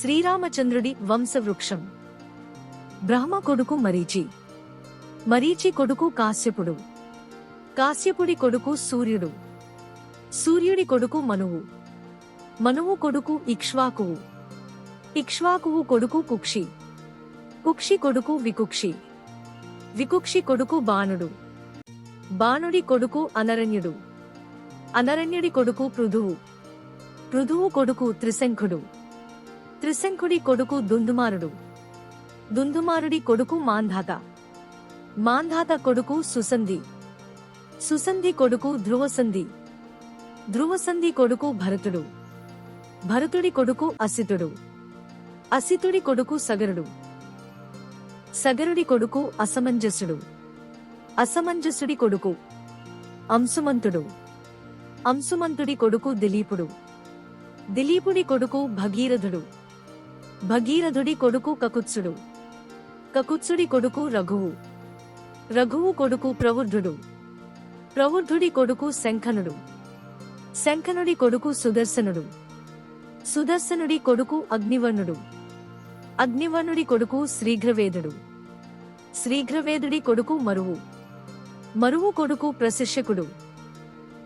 శ్రీరామచంద్రుడి వంశవృక్షం. బ్రహ్మ కొడుకు మరీచి. మరీచి కొడుకు కాశ్యపుడు. కాశ్యపుడి కొడుకు సూర్యుడు. సూర్యుడి కొడుకు మనువు. మనువు కొడుకు ఇక్ష్వాకువు. ఇక్ష్వాకువు కొడుకు కుక్షి. కుక్షి కొడుకు వికుక్షి. వికుక్షి కొడుకు బాణుడు. బాణుడి కొడుకు అనరణ్యుడు. అనరణ్యుడి కొడుకు పృథువు. పృథువు కొడుకు త్రిశంఖుడు. త్రిశంకుడి కొడుకు దుందుమారుడు. దుందుమారుడి కొడుకు మాంధాత. మాంధాత కొడుకు సుసంధి. సుసంధి కొడుకు ధ్రువసంధి. ధ్రువసంధి కొడుకు భరతుడు. భరతుడి కొడుకు అసితుడు. అసితుడి కొడుకు సగరుడు. సగరుడి కొడుకు అసమంజసుడు. అసమంజసుడి కొడుకు అంశుమంతుడు. అంశుమంతుడి కొడుకు దిలీపుడు. దిలీపుడి కొడుకు భగీరథుడు. భగీరథుడి కొడుకు కకుత్సుడు. కకుత్సుడి కొడుకు రఘువు. రఘువు కొడుకు ప్రవృద్ధుడు. ప్రవృద్ధుడి కొడుకు శంఖనుడు. శంఖనుడి కొడుకు సుదర్శనుడు. సుదర్శనుడి కొడుకు అగ్నివర్ణుడు. అగ్నివర్ణుడి కొడుకు శ్రీఘ్రవేదుడు. శ్రీఘ్రవేదుడి కొడుకు మరువు. మరువు కొడుకు ప్రశిష్యకుడు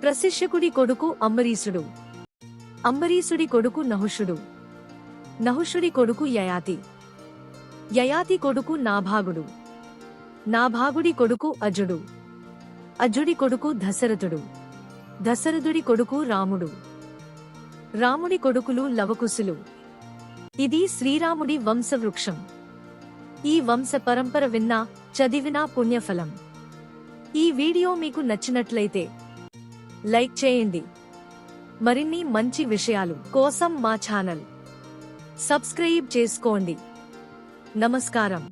ప్రశిష్యకుడి కొడుకు అంబరీసుడు అంబరీసుడి కొడుకు నహుషుడు. నహుషుడి కొడుకు యయాతి. యయాతి కొడుకు నాభాగుడు. నాభాగుడి కొడుకు అజుడు. అజుడి కొడుకు దశరథుడు. దశరథుడి కొడుకు రాముడు. రాముడి కొడుకులు లవకుశులు. ఇది శ్రీరాముడి వంశవృక్షం. ఈ వంశ పరంపర విన్నా చదివినా పుణ్యఫలం. ఈ వీడియో మీకు నచ్చినట్లయితే లైక్ చేయండి. మరిన్ని మంచి విషయాలు కోసం మా ఛానల్. సబ్స్క్రైబ్ చేసుకోండి. నమస్కారం.